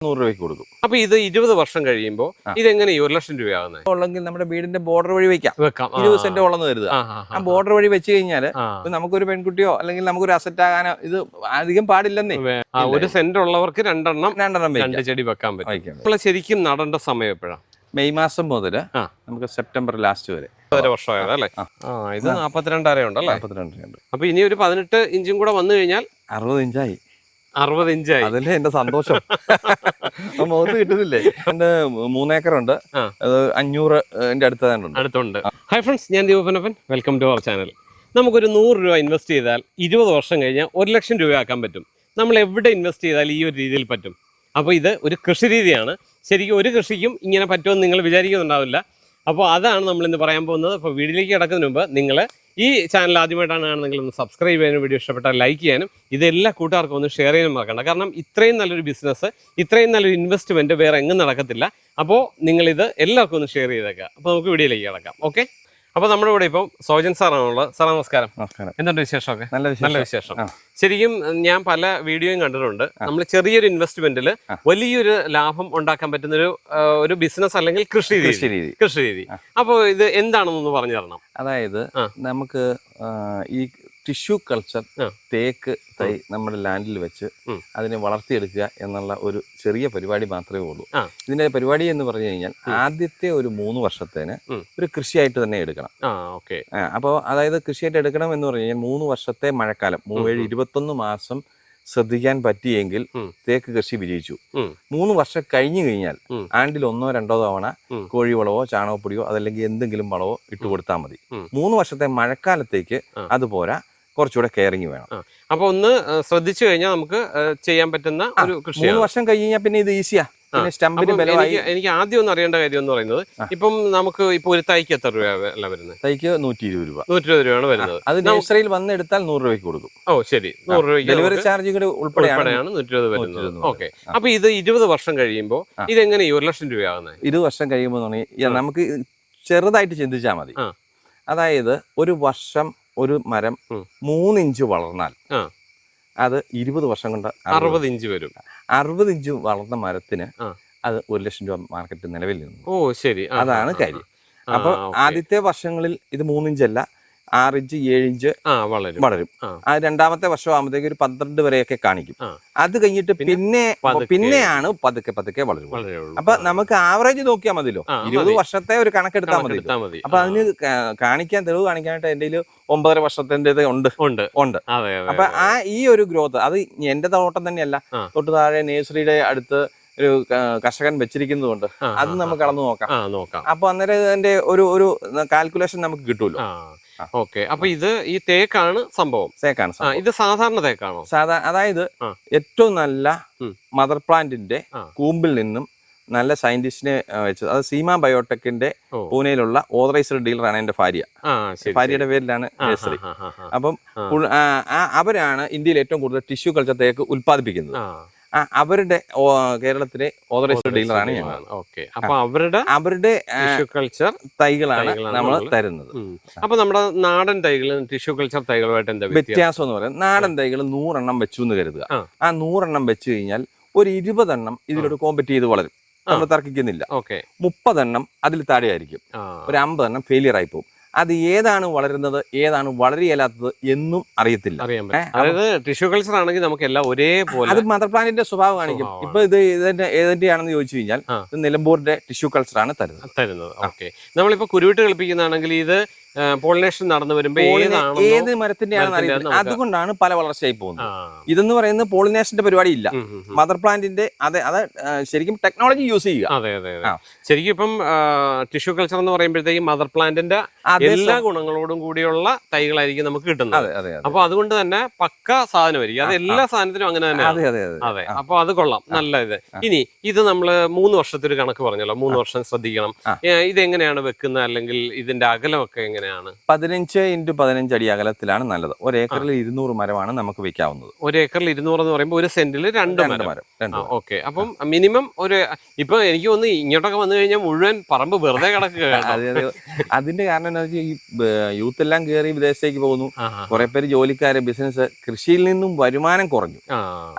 നൂറ് രൂപയ്ക്ക് കൊടുക്കും. അപ്പൊ ഇത് ഇരുപത് വർഷം കഴിയുമ്പോൾ. ഇതെങ്ങനെ ഒരു ലക്ഷം രൂപയാകുന്നത് ഉള്ളെങ്കിൽ നമ്മുടെ വീടിന്റെ ബോർഡർ വഴി വെക്കാം. വെക്കാം. ഇരുപത് സെന്റ് ഉള്ളെന്ന് കരുതുക. ആ, ബോർഡർ വഴി വെച്ച് കഴിഞ്ഞാൽ നമുക്കൊരു പെൺകുട്ടിയോ അല്ലെങ്കിൽ നമുക്കൊരു അസറ്റ് ആകാനോ ഇത് അധികം പാടില്ലെന്നേ. ഒരു സെന്റ് ഉള്ളവർക്ക് രണ്ടെണ്ണം രണ്ടെണ്ണം രണ്ട് വെക്കാം ചെടി വെക്കാൻ പറ്റും. അപ്പോൾ ശരിക്കും നടേണ്ട സമയം എപ്പോഴാണ് മെയ് മാസം മുതൽ നമുക്ക് സെപ്റ്റംബർ ലാസ്റ്റ് വരെ. വർഷമായതല്ലേ. ആ. ഇത് നാപ്പത്തിരണ്ടര ഉണ്ടല്ലേ നാപ്പത്തിരണ്ടര ഉണ്ട് അപ്പൊ ഇനി ഒരു പതിനെട്ട് ഇഞ്ചും കൂടെ വന്നു കഴിഞ്ഞാൽ അറുപത് ഇഞ്ചായി. അറുപത് ഇഞ്ചായി. അതല്ലേ എന്റെ സന്തോഷം. മുഖത്ത് കിട്ടുന്നില്ലേ? എന്റെ മൂന്നേക്കറുണ്ട്. ഉണ്ട് അത് അഞ്ഞൂറ് എന്റെ അടുത്ത് ഉണ്ട്. അടുത്തുണ്ട്. ഹായ് ഫ്രണ്ട്സ് ഞാൻ Deepanappan welcome to our channel നമുക്കൊരു നൂറ് രൂപ ഇൻവെസ്റ്റ് ചെയ്താൽ ഇരുപത് വർഷം കഴിഞ്ഞാൽ ഒരു ലക്ഷം രൂപ ആക്കാൻ പറ്റും. നമ്മൾ എവിടെ ഇൻവെസ്റ്റ് ചെയ്താൽ ഈ ഒരു രീതിയിൽ പറ്റും? അപ്പോൾ ഇത് ഒരു കൃഷി രീതിയാണ്. ശരിക്കും ഒരു കൃഷിക്കും ഇങ്ങനെ പറ്റുമെന്ന് നിങ്ങൾ വിചാരിക്കുന്നുണ്ടാവില്ല. അപ്പോൾ അതാണ് നമ്മൾ ഇന്ന് പറയാൻ പോകുന്നത്. അപ്പോൾ വീട്ടിലേക്ക് കിടക്കുന്നതിന് മുമ്പ് നിങ്ങൾ ഈ ചാനൽ ആദ്യമായിട്ടാണ് കാണുന്നതെങ്കിൽ ഒന്ന് സബ്സ്ക്രൈബ് ചെയ്യാനും വീഡിയോ ഇഷ്ടപ്പെട്ടാൽ ലൈക്ക് ചെയ്യാനും ഇതെല്ലാ കൂട്ടുകാർക്കും ഒന്ന് ഷെയർ ചെയ്യാനും മറക്കണ്ട. കാരണം ഇത്രയും നല്ലൊരു ബിസിനസ് ഇത്രയും നല്ലൊരു ഇൻവെസ്റ്റ്മെന്റ് വേറെ എങ്ങും നടക്കത്തില്ല. അപ്പോൾ നിങ്ങളിത് എല്ലാവർക്കും ഒന്ന് ഷെയർ ചെയ്തേക്കുക. അപ്പോൾ നമുക്ക് വീഡിയോയിലേക്ക് കിടക്കാം. ഓക്കെ അപ്പോൾ നമ്മുടെ കൂടെ ഇപ്പം സോജൻ സാറാണുള്ളത്. സാർ നമസ്കാരം. നമസ്കാരം. എന്തുണ്ട് വിശേഷമൊക്കെ? നല്ല നല്ല വിശേഷം. ശരിക്കും ഞാൻ പല വീഡിയോയും കണ്ടിട്ടുണ്ട്. നമ്മൾ ചെറിയൊരു ഇൻവെസ്റ്റ്മെന്റിൽ വലിയൊരു ലാഭം ഉണ്ടാക്കാൻ പറ്റുന്ന ഒരു ഒരു ബിസിനസ് അല്ലെങ്കിൽ കൃഷി രീതി. കൃഷി രീതി. കൃഷി രീതി. അപ്പോൾ ഇത് എന്താണെന്നൊന്ന് പറഞ്ഞു തരണം. അതായത് നമുക്ക് ഈ ടിഷ്യൂ കൾച്ചർ. തേക്ക് തൈ നമ്മുടെ ലാൻഡിൽ വെച്ച്. അതിനെ വളർത്തിയെടുക്കുക എന്നുള്ള ഒരു ചെറിയ പരിപാടി മാത്രമേ ഉള്ളൂ. ഇതിന്റെ പരിപാടി എന്ന് പറഞ്ഞു കഴിഞ്ഞാൽ ആദ്യത്തെ ഒരു മൂന്ന് വർഷത്തേന്. ഒരു കൃഷിയായിട്ട് തന്നെ എടുക്കണം അപ്പോൾ അതായത് കൃഷിയായിട്ട് എടുക്കണം എന്ന് പറഞ്ഞു കഴിഞ്ഞാൽ മൂന്ന് വർഷത്തെ മഴക്കാലം മൂവേഴ് ഇരുപത്തൊന്ന് മാസം ശ്രദ്ധിക്കാൻ പറ്റിയെങ്കിൽ. തേക്ക് കൃഷി വിജയിച്ചു. മൂന്ന് വർഷം കഴിഞ്ഞു കഴിഞ്ഞാൽ. ആണ്ടിൽ ഒന്നോ രണ്ടോ തവണ. കോഴിവളവോ ചാണകപ്പൊടിയോ അതല്ലെങ്കിൽ എന്തെങ്കിലും വളവോ ഇട്ട് കൊടുത്താൽ മതി മൂന്ന് വർഷത്തെ മഴക്കാലത്തേക്ക് ആ. കുറച്ചുകൂടെ കെയറിങ് വേണം. അപ്പൊ ഒന്ന് ശ്രദ്ധിച്ചു കഴിഞ്ഞാൽ നമുക്ക് ചെയ്യാൻ പറ്റുന്ന ഒരു കൃഷി മൂന്ന് വർഷം കഴിഞ്ഞ് കഴിഞ്ഞാൽ പിന്നെ ഇത് ഈസിയാ എനിക്ക് ആദ്യം ഒന്ന് അറിയേണ്ട കാര്യം എന്ന് പറയുന്നത്. ഇപ്പം നമുക്ക് ഇപ്പൊ ഒരു തൈക്ക് എത്ര രൂപ വരുന്നത്? തൈക്ക് നൂറ്റി ഇരുപത് രൂപ. നൂറ്റി ഇരുപത് രൂപയാണ് വരുന്നത്. അത് നഴ്സറിയിൽ വന്നെടുത്താൽ നൂറ് രൂപയ്ക്ക് കൊടുക്കും. ഓ ശരി. നൂറ് രൂപ ഡെലിവറി ചാർജ് കൂടെ ഉൾപ്പെടെയാണ് നൂറ്റി ഇരുപത് വരുന്നത്. 120 ഓക്കെ. അപ്പൊ ഇത് ഇരുപത് വർഷം കഴിയുമ്പോൾ ഇത് ഇതെങ്ങനെ ഈ ഒരു ലക്ഷം രൂപയാകുന്നത് ഇരുപത് വർഷം കഴിയുമ്പോൾ നമുക്ക് ചെറുതായിട്ട് ചിന്തിച്ചാൽ മതി. അതായത് ഒരു വർഷം ഒരു മരം മൂന്നിഞ്ച് വളർന്നാൽ അത് ഇരുപത് വർഷം കൊണ്ട് അറുപത് ഇഞ്ച് വരും. അറുപത് ഇഞ്ച് വളർന്ന മരത്തിന് അത് ഒരു ലക്ഷം രൂപ മാർക്കറ്റ് നിലവിൽ നിന്നു. ഓ ശരി. അതാണ്. കാര്യം. അപ്പൊ ആദ്യത്തെ വർഷങ്ങളിൽ ഇത് മൂന്നിഞ്ചല്ല ആറിഞ്ച് ഏഴ് ആ വളരും. വളരും. ആ. രണ്ടാമത്തെ വർഷം ആകുമ്പോഴത്തേക്ക് ഒരു പന്ത്രണ്ട് വരെയൊക്കെ കാണിക്കും. അത് കഴിഞ്ഞിട്ട് പിന്നെ പിന്നെ പിന്നെയാണ് പതുക്കെ പതുക്കെ വളരും അപ്പൊ നമുക്ക് ആവറേജ് നോക്കിയാൽ മതിയല്ലോ. ഇരുപത് വർഷത്തെ ഒരു കണക്കെടുത്താൽ മതി. അപ്പൊ അതിന് കാണിക്കാൻ തെളിവ് കാണിക്കാനായിട്ട് എന്റെ ഒമ്പതര വർഷത്തിന്റെത് ഉണ്ട്. ഉണ്ട്. ഉണ്ട്. അപ്പൊ ആ ഈ ഒരു ഗ്രോത്ത് അത് എന്റെ തോട്ടം തന്നെയല്ല. തൊട്ട് താഴെ നേഴ്സറിയുടെ അടുത്ത് ഒരു കർഷകൻ വെച്ചിരിക്കുന്നതുകൊണ്ട് അത് നമുക്ക് കടന്നു നോക്കാം. നോക്കാം. അപ്പൊ അന്നേരം അതിന്റെ ഒരു ഒരു കാൽക്കുലേഷൻ നമുക്ക് കിട്ടുമല്ലോ ഓക്കെ. അപ്പൊ ഇത് ഈ തേക്കാണ് സംഭവം. തേക്കാണ് ഇത് സാധാരണ തേക്കാണോ? സാധാ അതായത് ഏറ്റവും നല്ല മദർ പ്ലാന്റിന്റെ കൂമ്പിൽ നിന്നും നല്ല സയന്റിസ്റ്റിനെ വെച്ചത് അത് സീമ ബയോടെക്കിന്റെ പൂനെയിലുള്ള ഓതറൈസ്ഡ് ഡീലറാണ് എന്റെ ഭാര്യ ഭാര്യയുടെ പേരിലാണ് നഴ്സറി. അപ്പം അവരാണ് ഇന്ത്യയിൽ ഏറ്റവും കൂടുതൽ ടിഷ്യൂ കൾച്ചർ തേക്ക് ഉൽപ്പാദിപ്പിക്കുന്നത്. അവരുടെ കേരളത്തിലെ ഓതറൈസ്ഡ് ഡീലറാണ് ഞങ്ങൾ ഓക്കെ. അപ്പൊ അവരുടെ അവരുടെ കൾച്ചർ തൈകളാണ് നമ്മൾ തരുന്നത്. അപ്പൊ നമ്മുടെ നാടൻ തൈകളും ടിഷ്യൂ കൾച്ചർ തൈകളുമായിട്ട് എന്താ വ്യത്യാസം? എന്ന് പറയുന്നത് നാടൻ തൈകൾ നൂറെണ്ണം വെച്ചു എന്ന് കരുതുക. ആ. നൂറെണ്ണം വെച്ച് കഴിഞ്ഞാൽ ഒരു ഇരുപതെണ്ണം ഇതിലോട്ട് കോമ്പറ്റ് ചെയ്ത് വളരും. നമ്മൾ തർക്കിക്കുന്നില്ല. ഓക്കെ. മുപ്പതെണ്ണം അതിൽ താഴെയായിരിക്കും. ആയിരിക്കും ഒരു അമ്പതെണ്ണം ഫെയിലിയർ ആയി പോകും. അത് ഏതാണ് വളരുന്നത് ഏതാണ് വളരെയല്ലാത്തത് എന്നും അറിയത്തില്ല. അതായത് ടിഷ്യൂ കൾച്ചർ ആണെങ്കിൽ നമുക്ക് എല്ലാം ഒരേപോലെ അത് മദർ പ്ലാന്റിന്റെ സ്വഭാവം കാണിക്കും. ഇപ്പൊ ഇത് ഇതിന്റെ ഏതിന്റെയാണെന്ന് ചോദിച്ചു കഴിഞ്ഞാൽ ഇത് നിലമ്പൂരിന്റെ ടിഷ്യൂ കൾച്ചർ ആണ് തരുന്നത്. തരുന്നത്. ഓക്കെ. നമ്മളിപ്പോ കുരുവിട്ട് കളിപ്പിക്കുന്നതാണെങ്കിൽ ഇത് പോളിനേഷൻ നടന്നു വരുമ്പോൾ ഏത് മരത്തിന്റെ ആണെന്ന് മരത്തിന്റെ അതുകൊണ്ടാണ് പല വളർച്ചയായി പോകുന്നത്. ഇതെന്ന് പറയുന്നത് പോളിനേഷന്റെ പരിപാടി ഇല്ല. മദർ പ്ലാന്റിന്റെ അതെ അത് ശരിക്കും ടെക്നോളജി യൂസ് ചെയ്യുക. അതെ അതെ ശരിക്കും ഇപ്പം ടിഷ്യൂ കൾച്ചർ എന്ന് പറയുമ്പോഴത്തേക്കും മദർ പ്ലാന്റിന്റെ എല്ലാ ഗുണങ്ങളോടും കൂടിയുള്ള തൈകളായിരിക്കും നമുക്ക് കിട്ടുന്നത്. അതെ അതെ അപ്പൊ അതുകൊണ്ട് തന്നെ പക്ക സാധനമായിരിക്കും. അത് എല്ലാ സാധനത്തിനും അങ്ങനെ തന്നെ. അതെ അതെ അപ്പൊ അത് കൊള്ളാം. നല്ല ഇത്. ഇനി ഇത് നമ്മൾ മൂന്ന് വർഷത്തെ ഒരു കണക്ക് പറഞ്ഞല്ലോ. മൂന്ന് വർഷം ശ്രദ്ധിക്കണം. ഇത് എങ്ങനെയാണ് ഇതെങ്ങനെയാണ് വെക്കുന്നത് അല്ലെങ്കിൽ ഇതിന്റെ അകലമൊക്കെ എങ്ങനെയാണ് എങ്ങനെയാണ്? പതിനഞ്ച് ഇന്റു പതിനഞ്ച് അടി അകലത്തിലാണ് നല്ലത്. ഒരു ഏക്കറിൽ ഇരുന്നൂറ് മരമാണ് നമുക്ക് വെക്കാവുന്നത് ഒരു ഏക്കറിൽ ഇരുന്നൂറ് എന്ന് പറയുമ്പോൾ ഒരു സെന്റിൽ രണ്ട് രണ്ട് മരം. രണ്ട് മരം. ഓക്കെ. അപ്പം മിനിമം ഒരു ഇപ്പൊ എനിക്ക് ഒന്ന് ഇങ്ങോട്ടൊക്കെ വന്നു കഴിഞ്ഞാൽ മുഴുവൻ പറമ്പ് വെറുതെ കിടക്കുക അതെ അതെ. അതിന്റെ കാരണം എന്താ വെച്ചാൽ ഈ യൂത്ത് എല്ലാം കയറി വിദേശത്തേക്ക് പോകുന്നു. കുറെ പേര് ജോലിക്കാര് ബിസിനസ് കൃഷിയിൽ നിന്നും വരുമാനം കുറഞ്ഞു.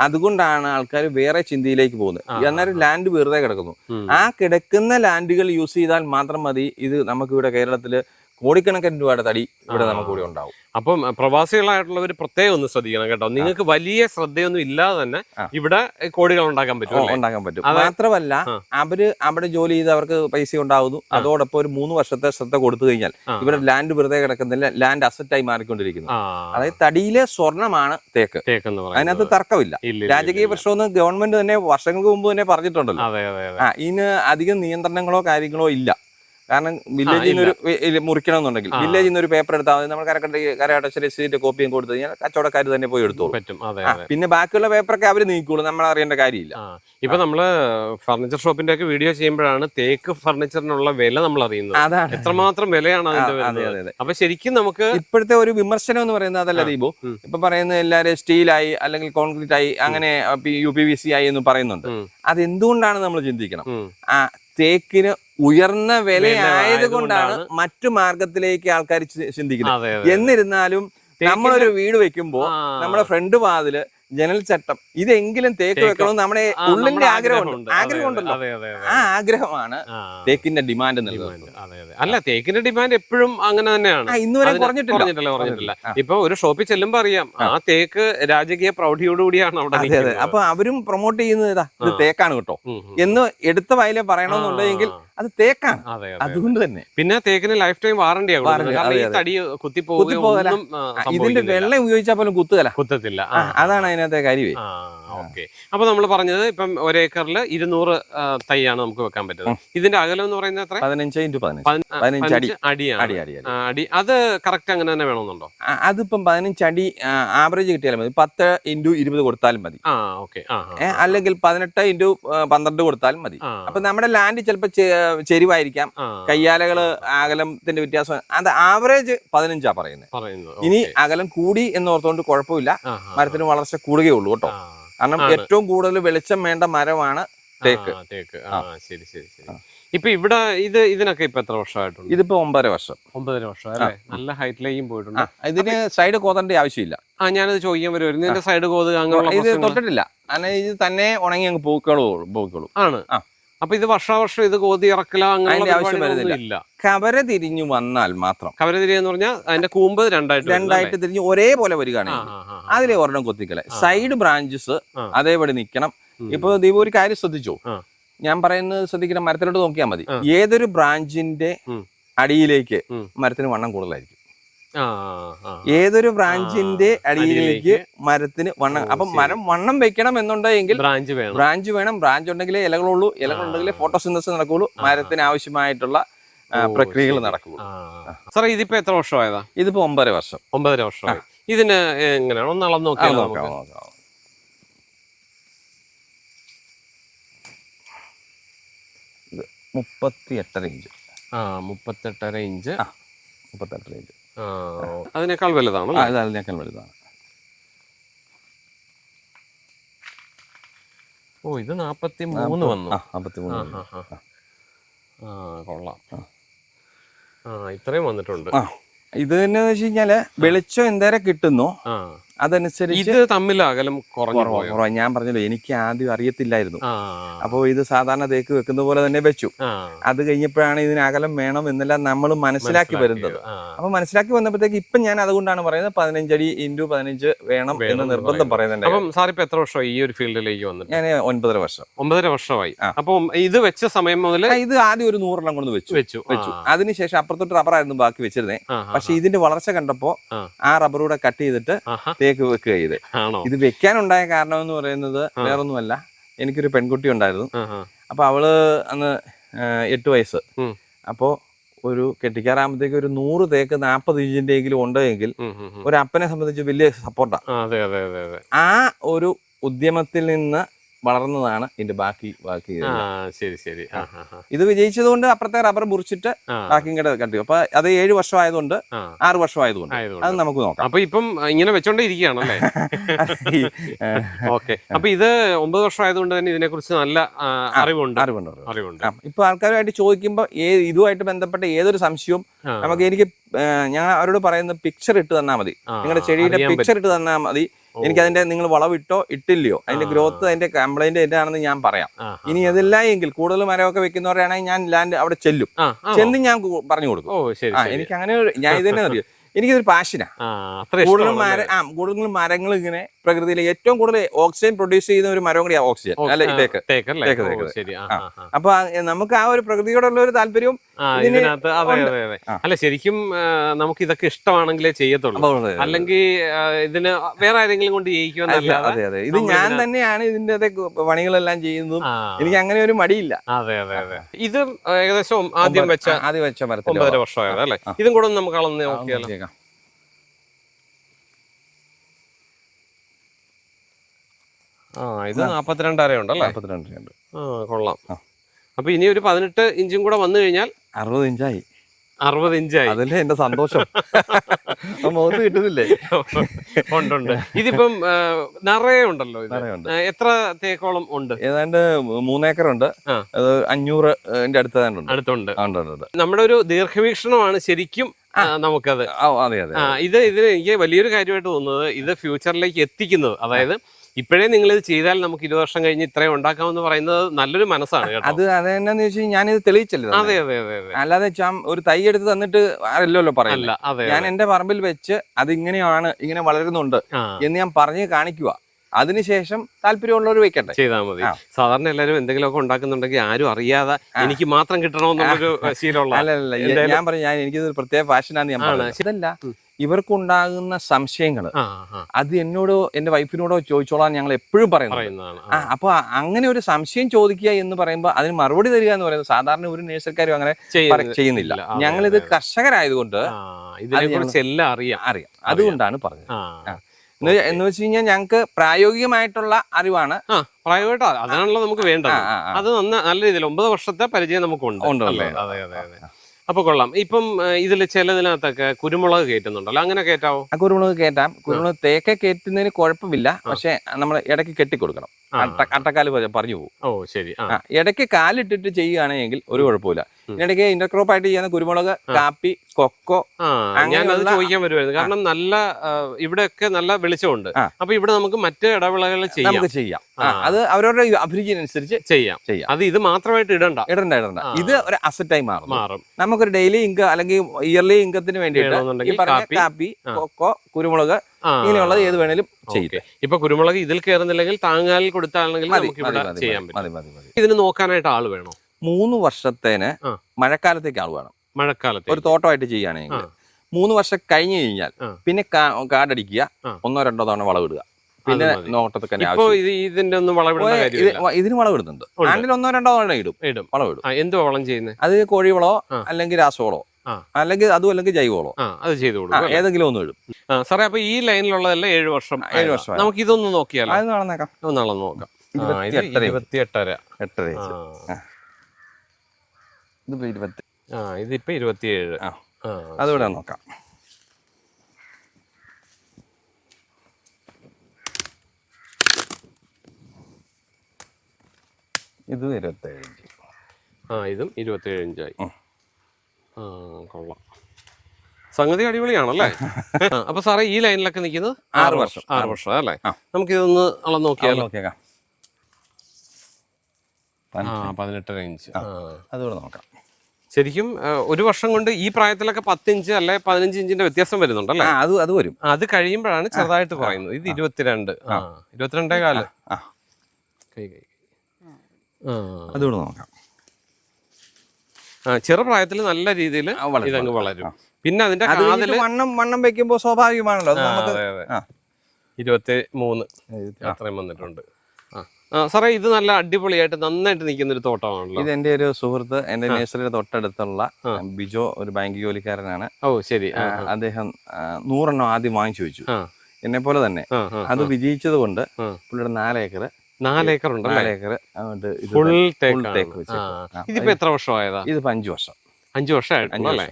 അതുകൊണ്ടാണ് ആൾക്കാർ വേറെ ചിന്തയിലേക്ക് പോകുന്നത്. എന്നാലും അന്നേരം ലാൻഡ് വെറുതെ കിടക്കുന്നു. ആ കിടക്കുന്ന ലാൻഡുകൾ യൂസ് ചെയ്താൽ മാത്രം മതി. ഇത് നമുക്ക് ഇവിടെ കേരളത്തിൽ കോടിക്കണക്കിന് രൂപയുടെ തടി ഇവിടെ നമുക്ക് കൂടി ഉണ്ടാവും. അപ്പം പ്രവാസികളായിട്ടുള്ളവർ പ്രത്യേകം ഒന്ന് ശ്രദ്ധിക്കണം കേട്ടോ. നിങ്ങൾക്ക് വലിയ ശ്രദ്ധയൊന്നും ഇല്ലാതെ തന്നെ. ഇവിടെ കോടികൾ ഉണ്ടാക്കാൻ പറ്റും? ഉണ്ടാക്കാൻ പറ്റും. മാത്രമല്ല. അവർ അവിടെ ജോലി ചെയ്ത് അവർക്ക് പൈസ ഉണ്ടാവുന്നു. അതോടൊപ്പം ഒരു മൂന്ന് വർഷത്തെ ശ്രദ്ധ കൊടുത്തു കഴിഞ്ഞാൽ ഇവിടെ ലാൻഡ് വെറുതെ കിടക്കുന്നില്ല ലാൻഡ് അസറ്റായി മാറിക്കൊണ്ടിരിക്കുന്നു. അതായത് തടിയിലെ സ്വർണമാണ് തേക്ക്. അതിനകത്ത് തർക്കമില്ല. രാജകീയ. പ്രശ്നമൊന്നും ഗവൺമെന്റ് തന്നെ വർഷങ്ങൾക്ക് മുമ്പ് തന്നെ പറഞ്ഞിട്ടുണ്ടല്ലോ. ഇതിന് അധികം നിയന്ത്രണങ്ങളോ കാര്യങ്ങളോ ഇല്ല. കാരണം വില്ലേജിൽ നിന്ന് ഒരു മുറിക്കണമെന്നുണ്ടെങ്കിൽ വില്ലേജിൽ നിന്ന് ഒരു പേപ്പർ എടുത്താൽ മതി. നമ്മൾ കരക്കട്ട കരകട്ട രസീതിന്റെ കോപ്പിയും കൊടുത്തു കഴിഞ്ഞാൽ കച്ചവടക്കാർ തന്നെ പോയി എടുത്തോളൂ. പറ്റും. അതെ അതെ. പിന്നെ ബാക്കിയുള്ള പേപ്പറൊക്കെ അവർ നീക്കുള്ളൂ നമ്മൾ അറിയേണ്ട കാര്യമില്ല. ഇപ്പൊ നമ്മൾ ഫർണിച്ചർ ഷോപ്പിന്റെ ഒക്കെ വീഡിയോ ചെയ്യുമ്പോഴാണ് തേക്ക് ഫർണിച്ചറിനുള്ള വില നമ്മൾ അറിയുന്നത്. അതാണ്. എത്രമാത്രം വിലയാണ് അതിന്റെ അപ്പൊ ശരിക്കും നമുക്ക് ഇപ്പോഴത്തെ ഒരു വിമർശനം എന്ന് പറയുന്നത് അതല്ല ദീപു. ഇപ്പൊ പറയുന്നത് എല്ലാവരും സ്റ്റീലായി അല്ലെങ്കിൽ കോൺക്രീറ്റ് ആയി അങ്ങനെ യു പി വി സി ആയി എന്ന് പറയുന്നുണ്ട്. അതെന്തുകൊണ്ടാണ് നമ്മൾ ചിന്തിക്കണം? ആ തേക്കിന് ഉയർന്ന വില വില ആയതുകൊണ്ടാണ് ആയതുകൊണ്ടാണ് മറ്റു മാർഗത്തിലേക്ക് ആൾക്കാർ ചിന്തിക്കുന്നത്. എന്നിരുന്നാലും നമ്മളൊരു വീട് വെക്കുമ്പോ നമ്മുടെ ഫ്രണ്ട് വാതിൽ ജനൽ ചട്ടം ഇതെങ്കിലും തേക്ക് വെക്കണം നമ്മുടെ ഉള്ളിന്റെ ആഗ്രഹം ആഗ്രഹമുണ്ട്. ആഗ്രഹമുണ്ട്. ആഗ്രഹമുണ്ടല്ലോ. ആ ആഗ്രഹമാണ് തേക്കിന്റെ ഡിമാൻഡ് അല്ല തേക്കിന്റെ ഡിമാൻഡ് എപ്പോഴും അങ്ങനെ തന്നെയാണ്. ആ ഇന്ന് വരെ അതിന് കുറഞ്ഞിട്ടില്ല. കുറഞ്ഞിട്ടില്ല ഇപ്പൊ ഒരു ഷോപ്പിൽ ചെല്ലുമ്പോ അറിയാം. ആ. തേക്ക് രാജകീയ പ്രൗഢിയോടുകൂടിയാണ് അവിടെ അപ്പൊ അവരും പ്രൊമോട്ട് ചെയ്യുന്നത് ഇത് തേക്കാണ് കേട്ടോ. എന്ന് എടുത്ത വായിലെ പറയണമെന്നുണ്ടെങ്കിൽ അത് തേക്കാണ്. അതെ അതെ അതുകൊണ്ട് തന്നെ. പിന്നെ തേക്കിന് ലൈഫ് ടൈം വാറണ്ടി. തടി കുത്തിപ്പോകല. ഇതിന്റെ വെള്ളം ഉപയോഗിച്ചാൽ പോലും കുത്തുകല. കുത്തത്തില്ല. അതാണ് അതിനകത്തെ ഓക്കെ. അപ്പൊ നമ്മൾ പറഞ്ഞത് ഇപ്പം ഒരേക്കറിൽ ഇരുന്നൂറ് ആ, തൈയാണ് നമുക്ക് വെക്കാൻ പറ്റുന്നത്. ഇതിന്റെ അകലം എന്ന് പറയുന്നത് എത്ര? പതിനഞ്ച് ഇന്റു അടി. അടിയാണ്. അടി അത് കറക്റ്റ് അങ്ങനെ തന്നെ വേണമെന്നുണ്ടോ? അതിപ്പം പതിനഞ്ച് അടി ആവറേജ് കിട്ടിയാലും മതി. പത്ത് ഇന്റു ഇരുപത് കൊടുത്താലും മതി. അല്ലെങ്കിൽ പതിനെട്ട് ഇന്റു പന്ത്രണ്ട് കൊടുത്താലും മതി. അപ്പൊ നമ്മുടെ ലാൻഡ് ചിലപ്പോൾ ചെരിവായിരിക്കാം. കയ്യാലകൾ അകലത്തിന്റെ വ്യത്യാസം. അത് ആവറേജ് പതിനഞ്ചാ പറയുന്നത്. പറയുന്നു ഇനി. അകലം കൂടി എന്ന് ഓർത്തുകൊണ്ട് കുഴപ്പമില്ല മരത്തിന് വളർച്ച കൂടുകയുള്ളൂ കേട്ടോ. കാരണം ഏറ്റവും കൂടുതൽ വെളിച്ചം വേണ്ട മരമാണ് തേക്ക്. തേക്ക്. ശരി ശരി ശരി. ഇപ്പൊ ഇവിടെ ഇത് ഇതിനൊക്കെ ഇപ്പൊ എത്ര വർഷമായിട്ടുണ്ട്? ഇതിപ്പോ ഒമ്പതര വർഷം. ഒമ്പതര വർഷം അല്ലേ? നല്ല ഹൈറ്റിലേക്കും പോയിട്ടുണ്ട്. ഇതിന് സൈഡ് കോതേണ്ട ആവശ്യമില്ല. ആ ഞാനത് ചോദിക്കാൻ വരുമായിരുന്നു ഇതിന്റെ സൈഡ് കോതുക അങ്ങനെയുള്ള ഇത് തൊട്ടിട്ടില്ല. കാരണം ഇത് തന്നെ ഉണങ്ങി അങ്ങ് പോയിക്കോളൂ പോയിക്കോളൂ ആണ്. ആ. അപ്പൊ ഇത് വർഷാവർഷം ഇത് കോതി ഇറക്കല അങ്ങനെ ആവശ്യമില്ല ആവശ്യം വരുന്നില്ല. ഇല്ല. കവര തിരിഞ്ഞു വന്നാൽ മാത്രം. കവര എന്ന് പറഞ്ഞാൽ അതിന്റെ കൂമ്പ് രണ്ടായിട്ട് രണ്ടായിട്ട് തിരിഞ്ഞ് ഒരേപോലെ വരികയാണെങ്കിൽ. അതിലെ ഒരെണ്ണം കൊത്തിക്കല. സൈഡ് ബ്രാഞ്ചസ് അതേപോലെ അതേപടി നിൽക്കണം ഉം. ഇപ്പൊ ദീപ ഒരു കാര്യം ശ്രദ്ധിച്ചു? ഞാൻ പറയുന്നത് ശ്രദ്ധിക്കണം. മരത്തിലോട്ട് നോക്കിയാൽ മതി. ഏതൊരു ബ്രാഞ്ചിന്റെ അടിയിലേക്ക് മരത്തിന് വണ്ണം കൂടുതലായിരിക്കും. ഏതൊരു ബ്രാഞ്ചിന്റെ അടിയിലേക്ക് മരത്തിന് വണ്ണം അപ്പൊ മരം വണ്ണം വെക്കണം എന്നുണ്ടെങ്കിൽ ബ്രാഞ്ച് വേണം. ബ്രാഞ്ച് വേണം. ബ്രാഞ്ച് ഉണ്ടെങ്കിലേ ഇലകളുള്ളൂ. ഇലകളുണ്ടെങ്കിലേ. ഫോട്ടോസിന്തസിസ് നടക്കുള്ളൂ മരത്തിന് ആവശ്യമായിട്ടുള്ള പ്രക്രിയകൾ. നടക്കുള്ളൂ. സാറേ ഇതിപ്പോ എത്ര വർഷമായതാ? ഇതിപ്പോ ഒമ്പതര വർഷം. ഒമ്പതര വർഷം ഇതിന് എങ്ങനെയാണ്? ഒന്ന് അളന്ന് നോക്കാം, മുപ്പത്തി എട്ടര ഇഞ്ച്. ആ മുപ്പത്തെട്ടര ഇഞ്ച്. മുപ്പത്തെട്ടര ഇഞ്ച്. അതിനേക്കാൾ വലുതാണ് അതിനേക്കാൾ വലുതാണ്. ഓ ഇത് നാപ്പത്തി മൂന്ന് വന്നു. ആ കൊള്ളാം. ആ. ഇത്രയും വന്നിട്ടുണ്ട്. ഇത് തന്നെ വെച്ച് കഴിഞ്ഞാൽ വെളിച്ചം എന്തേരം കിട്ടുന്നു അതനുസരിച്ച് ഇത് തമ്മിൽ അകലം കുറഞ്ഞു ഞാൻ പറഞ്ഞല്ലോ എനിക്ക് ആദ്യം അറിയത്തില്ലായിരുന്നു. അപ്പോൾ ഇത് സാധാരണ തേക്ക് വെക്കുന്ന പോലെ തന്നെ വെച്ചു. അത് കഴിഞ്ഞപ്പോഴാണ് ഇതിന് അകലം വേണം എന്നെല്ലാം നമ്മൾ മനസ്സിലാക്കി വരുന്നത്. അപ്പൊ മനസ്സിലാക്കി വന്നപ്പോഴത്തേക്ക് ഇപ്പൊ ഞാൻ അതുകൊണ്ടാണ് പറയുന്നത് പതിനഞ്ചടി ഇന്റു പതിനഞ്ച് വേണം എന്ന് നിർബന്ധം പറയുന്നുണ്ട് അപ്പം സാറിപ്പോ എത്ര വർഷമായി ഈ ഒരു ഫീൽഡിലേക്ക് വന്നിട്ട്? ഞാൻ ഒൻപതര വർഷം. ഒമ്പതര വർഷമായി. അപ്പൊ ഇത് വെച്ച സമയം മുതൽ ഇത് ആദ്യം ഒരു നൂറെണ്ണം കൊണ്ട് വെച്ചു. വെച്ചു. വെച്ചു. അതിനുശേഷം അപ്പുറത്തോട്ട് റബ്ബറായിരുന്നു ബാക്കി വെച്ചിരുന്നത് പക്ഷെ ഇതിന്റെ വളർച്ച കണ്ടപ്പോ ആ. ആ റബ്ബറൂടെ കട്ട് ചെയ്തിട്ട് തേക്ക് വെക്കുക ഇത് ആണോ ഇത് വെക്കാനുണ്ടായ കാരണം എന്ന് പറയുന്നത്. വേറൊന്നുമല്ല എനിക്കൊരു പെൺകുട്ടി ഉണ്ടായിരുന്നു. അപ്പൊ അവൾ അന്ന് എട്ട് വയസ്സ്. അപ്പോ ഒരു കെട്ടിക്കാറാകുമ്പോഴത്തേക്ക് ഒരു നൂറ് തേക്ക് നാൽപ്പത് ഇഞ്ചിന്റെ എങ്കിലും ഉണ്ടെങ്കിൽ. ഒരു അപ്പനെ സംബന്ധിച്ച് വലിയ സപ്പോർട്ടാണ് ആ ഒരു ഉദ്യമത്തിൽ നിന്ന് വളർന്നതാണ് ഇതിന്റെ ബാക്കി ബാക്കി ശരി ശരി. ഇത് വിജയിച്ചത് കൊണ്ട് അപ്പുറത്തെ റബ്ബർ മുറിച്ചിട്ട് ബാക്കിങ് ബാക്കിയും കൂടെ കട്ടി അപ്പൊ അത് ഏഴ് വർഷം ആയതുകൊണ്ട് ആറ് വർഷം ആയതുകൊണ്ട്. അത് നമുക്ക് നോക്കാം. അപ്പൊ ഇപ്പം ഇങ്ങനെ വെച്ചോണ്ടേ ഇരിക്കുകയാണല്ലേ ഈ, ഏ, ഓക്കെ. അപ്പൊ ഇത് ഒമ്പത് വർഷം ആയതുകൊണ്ട് തന്നെ ഇതിനെ കുറിച്ച് നല്ല അറിവുണ്ട്. അറിവുണ്ട് അറിവുണ്ട്. ഇപ്പൊ ആൾക്കാരുമായിട്ട് ചോദിക്കുമ്പോൾ ഇതുമായിട്ട് ബന്ധപ്പെട്ട ഏതൊരു സംശയവും നമുക്ക് എനിക്ക് ഞാൻ അവരോട് പറയുന്ന പിക്ചർ ഇട്ട് തന്നാൽ മതി. നിങ്ങളുടെ ചെടിയുടെ പിക്ചർ ഇട്ട് തന്നാൽ മതി. എനിക്ക് അതിന്റെ നിങ്ങൾ വളവിട്ടോ ഇട്ടില്ലയോ? അതിന്റെ ഗ്രോത്ത് അതിന്റെ കംപ്ലൈന്റ് എന്താണെന്ന് ഞാൻ പറയാം. ഇനി അതല്ല എങ്കിൽ കൂടുതൽ മരമൊക്കെ വെക്കുന്നവരാണെങ്കിൽ ഞാൻ ലാൻഡ് അവിടെ ചെല്ലും. ചെന്ന് ഞാൻ പറഞ്ഞു കൊടുക്കും. എനിക്ക് അങ്ങനെ ഞാൻ ഇത് തന്നെ അറിയാം. എനിക്കിതൊരു പാഷനാ കൂടുതലും മര ആ കൂടുതലും മരങ്ങൾ ഇങ്ങനെ പ്രകൃതിയിൽ ഏറ്റവും കൂടുതൽ ഓക്സിജൻ പ്രൊഡ്യൂസ് ചെയ്യുന്ന ഒരു മരം കൂടിയാണ് ഓക്സിജൻ അല്ലെ? തേക്ക്, തേക്ക്. അപ്പൊ നമുക്ക് ആ ഒരു പ്രകൃതിയോടുള്ള ഒരു താല്പര്യവും ഇതിനകത്ത് അതെ അതെ അതെ. അല്ല ശരിക്കും നമുക്ക് ഇതൊക്കെ ഇഷ്ടമാണെങ്കിലേ ചെയ്യത്തുള്ളൂ. അല്ലെങ്കിൽ ഇതിന് വേറെ ആരെങ്കിലും കൊണ്ട് അതെ അതെ അതെ. ഇത് ഞാൻ തന്നെയാണ് ഇതിന്റെ പണികളെല്ലാം ചെയ്യുന്നതും എനിക്ക് അങ്ങനെ ഒരു മടിയില്ല. അതെ അതെ അതെ. ഇത് ഏകദേശം ആദ്യം വെച്ച ആദ്യം വെച്ച മരത്തിൽ ഒമ്പതര വർഷമായത് അല്ലേ. ഇതും കൂടെ നമുക്ക് അളന്ന് നോക്കിയാലോ? ആ ഇത് നാപ്പത്തിരണ്ടര ഉണ്ടല്ലേ നാപ്പത്തിരണ്ട് ഉണ്ട്. ആ കൊള്ളാം. അപ്പൊ ഇനി ഒരു പതിനെട്ട് ഇഞ്ചും കൂടെ വന്നു കഴിഞ്ഞാൽ അറുപത് ഇഞ്ചായി. അറുപത് ഇഞ്ചായി. അതല്ലേ എന്റെ സന്തോഷം. മുഖത്ത് കിട്ടുന്നില്ലേ? ഉണ്ടുണ്ട് ഇതിപ്പം നിറയെ ഉണ്ടല്ലോ എത്ര തേക്കോളം ഉണ്ട്? ഏതാണ്ട് മൂന്നേക്കറുണ്ട് ഉണ്ട്. അത് അഞ്ഞൂറ് അടുത്ത് ഉണ്ട്. അടുത്തുണ്ട്. ഉണ്ട് ഉണ്ട്, ഉണ്ട്. നമ്മുടെ ഒരു ദീർഘവീക്ഷണമാണ് ശരിക്കും നമുക്കത്. ആ, അതെ അതെ ഇത് ഇതിന് എനിക്ക് വലിയൊരു കാര്യമായിട്ട് തോന്നുന്നത് ഇത് ഫ്യൂച്ചറിലേക്ക് എത്തിക്കുന്നത്. അതായത് ഇപ്പോഴേ നിങ്ങൾ ഇത് ചെയ്താൽ നമുക്ക് ഇരുപത് വർഷം കഴിഞ്ഞ് ഇത്രയും ഉണ്ടാക്കാമെന്ന് പറയുന്നത് നല്ലൊരു മനസ്സാണ് അത് അതെന്നാന്ന് വെച്ചാൽ ഞാനിത് തെളിയിച്ചല്ലോ അതെ അതെ അതെ അല്ലാതെ വെച്ചാൽ ഒരു തൈ എടുത്ത് തന്നിട്ട് അല്ലല്ലോ അതെ ഞാൻ എന്റെ പറമ്പിൽ വെച്ച് അത് ഇങ്ങനെയാണ് ഇങ്ങനെ വളരുന്നുണ്ട് എന്ന് ഞാൻ പറഞ്ഞ് കാണിക്കുക അതിനുശേഷം താല്പര്യമുള്ളവർ വെക്കട്ടെ ചെയ്താൽ മതി. സാധാരണ എല്ലാവരും എന്തെങ്കിലുമൊക്കെ ഉണ്ടാക്കുന്നുണ്ടെങ്കിൽ ആരും അറിയാതെ എനിക്ക് മാത്രം കിട്ടണമെന്നുള്ളൊരു ശീലമുള്ള അല്ല അല്ല ഞാൻ പറഞ്ഞു ഞാൻ എനിക്കിത് പ്രത്യേക ഫാഷനാന്ന് ഞാൻ പറഞ്ഞത് ഇതല്ല ഇവർക്കുണ്ടാകുന്ന സംശയങ്ങൾ അത് എന്നോടോ എന്റെ വൈഫിനോടോ ചോദിച്ചോളാൻ ഞങ്ങൾ എപ്പോഴും പറയുന്നത്. ആ. അപ്പൊ അങ്ങനെ ഒരു സംശയം ചോദിക്കുക എന്ന് പറയുമ്പോൾ അതിന് മറുപടി തരിക എന്ന് പറയുന്നത് സാധാരണ ഒരു നേഴ്സറിക്കാരും അങ്ങനെ ചെയ്യുന്നില്ല. ഞങ്ങൾ ഇത് ഞങ്ങളിത്. കർഷകരായതുകൊണ്ട് എല്ലാം അറിയാം. അറിയാം. അതുകൊണ്ടാണ് പറഞ്ഞത്. എന്ന് വെച്ച് കഴിഞ്ഞാൽ ഞങ്ങൾക്ക് പ്രായോഗികമായിട്ടുള്ള അറിവാണ്. അതാണല്ലോ നമുക്ക് വേണ്ടത്. അത് നല്ല രീതിയിൽ ഒമ്പത് വർഷത്തെ പരിചയം നമുക്കുണ്ട്. ഉണ്ട്, ഉണ്ട്, ഉണ്ട്. അതെ അതെ അതെ. അപ്പൊ കൊള്ളാം. ഇപ്പം ഇതിൽ ചിലതിനകത്തൊക്കെ കുരുമുളക് കയറ്റുന്നുണ്ടല്ലോ. അങ്ങനെ കയറ്റാവോ? ആ കുരുമുളക് കയറ്റാം. കുരുമുളക് തേക്ക കയറ്റുന്നതിന് കുഴപ്പമില്ല. പക്ഷെ നമ്മൾ ഇടയ്ക്ക് കെട്ടിക്കൊടുക്കണം. കൊടുക്കണം അട്ട- അട്ടക്കാൽ പറഞ്ഞു പോകും. ഓ ശരി. ഇടയ്ക്ക് കാലിട്ടിട്ട് ചെയ്യുകയാണെങ്കിൽ ഒരു കുഴപ്പമില്ല. ഉം. ഇടയ്ക്ക് ഇന്റർക്രോപ്പ് ആയിട്ട് ചെയ്യുന്ന കുരുമുളക് കാപ്പി കൊക്കോ ഞാനത് ചോദിക്കാൻ വരുമായിരുന്നു കാരണം നല്ല ഇവിടെയൊക്കെ നല്ല വെളിച്ചമുണ്ട്. അപ്പൊ ഇവിടെ നമുക്ക് മറ്റ് ഇടവിളകൾ ചെയ്യാം. നമുക്ക് ചെയ്യാം. അത് അവരവരുടെ അഭിരുചിയനുസരിച്ച് ചെയ്യാം. ചെയ്യാം. അത് ഇത് മാത്രമായിട്ട് ഇടണ്ട. ഇടണ്ട ഇടണ്ട. ഇത് ഒരു അസറ്റായി മാറും മാറും. നമുക്കൊരു ഡെയിലി ഇൻകം അല്ലെങ്കിൽ ഇയർലി ഇൻകത്തിന് വേണ്ടിയിട്ട് കാപ്പി കൊക്കോ കുരുമുളക്. ഇങ്ങനെയുള്ളത് ഏത് വേണേലും ചെയ്യും ഇപ്പൊ കുരുമുളക് ഇതിൽ കയറുന്നില്ലെങ്കിൽ താങ്ങാലിൽ കൊടുത്താണെങ്കിൽ നമുക്ക് ഇവിടെ ചെയ്യാൻ പറ്റും. ഇതിന് നോക്കാനായിട്ട് ആൾ വേണോ? മൂന്ന് വർഷത്തേന്. മഴക്കാലത്തേക്ക് ആൾ വേണം. മഴക്കാലത്ത് ഒരു തോട്ടമായിട്ട് ചെയ്യുകയാണെങ്കിൽ. മൂന്ന് വർഷം കഴിഞ്ഞു കഴിഞ്ഞാൽ പിന്നെ കാടടിക്കുക ഒന്നോ രണ്ടോ തവണ വളവിടുക. പിന്നെ നോട്ടത്തിന്റെ നോട്ടത്തൊക്കെ. ഇതിന്റെ ഒന്നും ഇതിന് വളവിടുന്നുണ്ട്. ആണ്ടിൽ ഒന്നോ രണ്ടോ തവണ ഇടും. ഇടും. വളവിടും. എന്ത് വളം ചെയ്യുന്നത് അത് കോഴിവളോ. അല്ലെങ്കിൽ രാസവളോ. അല്ലെങ്കിൽ അതും അല്ലെങ്കിൽ ജൈവവളോ. അത് ചെയ്തു കൊടുക്കും? ഏതെങ്കിലും ഒന്നും ഇടും. സാറേ അപ്പൊ ഈ ലൈനിലുള്ളതല്ല ഏഴ് വർഷം ഏഴ് വർഷം. നമുക്ക് ഇതൊന്ന് നോക്കിയാലോ? അത് നടന്നേക്കാം നോക്കാം. ഇഞ്ച്. ഇരുപത്തിയെട്ടര. എട്ടര ആ. ഇഞ്ച്. ഇതിപ്പോ ഇരുപത്തി ആ ഇതിപ്പോ ഇരുപത്തിയേഴ് ആ. അതുകൂടെ നോക്കാം ഇത് ഇരുപത്തേഴ് ഇഞ്ച് ആ ഇതും ഇരുപത്തിയേഴ് ഇഞ്ചായി ആ കൊള്ളാം സംഗതി അടിപൊളിയാണല്ലേ അപ്പൊ സാറേ ഈ ലൈനിലൊക്കെ നിൽക്കുന്നത് ആറ് വർഷം. ആറ് വർഷം അല്ലേ. നമുക്ക് ഇതൊന്ന് അളന്ന് നോക്കിയാൽ നോക്കിയാലോ നോക്കിയേക്കാം പതിനെട്ടര ഇഞ്ച്. അതുകൂടെ നോക്കാം ശരിക്കും ഒരു വർഷം കൊണ്ട് ഈ പ്രായത്തിലൊക്കെ പത്തിഞ്ച് അല്ലെ പതിനഞ്ച് ഇഞ്ചിന്റെ വ്യത്യാസം വരുന്നുണ്ടല്ലേ അത് അത് വരും. അത് കഴിയുമ്പോഴാണ് ചെറുതായിട്ട് പറയുന്നത് ഇത് ഇരുപത്തിരണ്ട്. ആ ഇരുപത്തിരണ്ടേ കാൽ. ആ കൈ കൈ അതുകൂടെ നോക്കാം. ചെറുപ്രായത്തിൽ നല്ല രീതിയിൽ വളരും, ഇതങ്ങ് വളരും. പിന്നെ അതിന്റെ അത് വണ്ണം വണ്ണം വെക്കുമ്പോ സ്വാഭാവികമാണല്ലോ. ഇരുപത്തി മൂന്ന് അത്രയും വന്നിട്ടുണ്ട്. സാറേ ഇത് നല്ല അടിപൊളിയായിട്ട് നന്നായിട്ട് നിൽക്കുന്ന ഒരു തോട്ടമാണല്ലോ. ഇത് എന്റെ ഒരു സുഹൃത്ത് എന്റെ നേഴ്സറിയുടെ തൊട്ടടുത്തുള്ള ബിജോ ഒരു ബാങ്ക് ജോലിക്കാരനാണ്. ഓ ശരി. അദ്ദേഹം നൂറെണ്ണം ആദ്യം വാങ്ങിച്ചു വെച്ചു. എന്നെ പോലെ തന്നെ. അത് വിജയിച്ചത് കൊണ്ട്. പുള്ളിയുടെ നാലേക്കർ നാലേക്കർ ഉണ്ട് നാലേക്കർ ഇതിപ്പോ എത്ര വർഷമായതാ? ഇതിപ്പോ അഞ്ചു വർഷം. അഞ്ചു വർഷമായിട്ടുണ്ടോ അഞ്ച് അല്ലേ.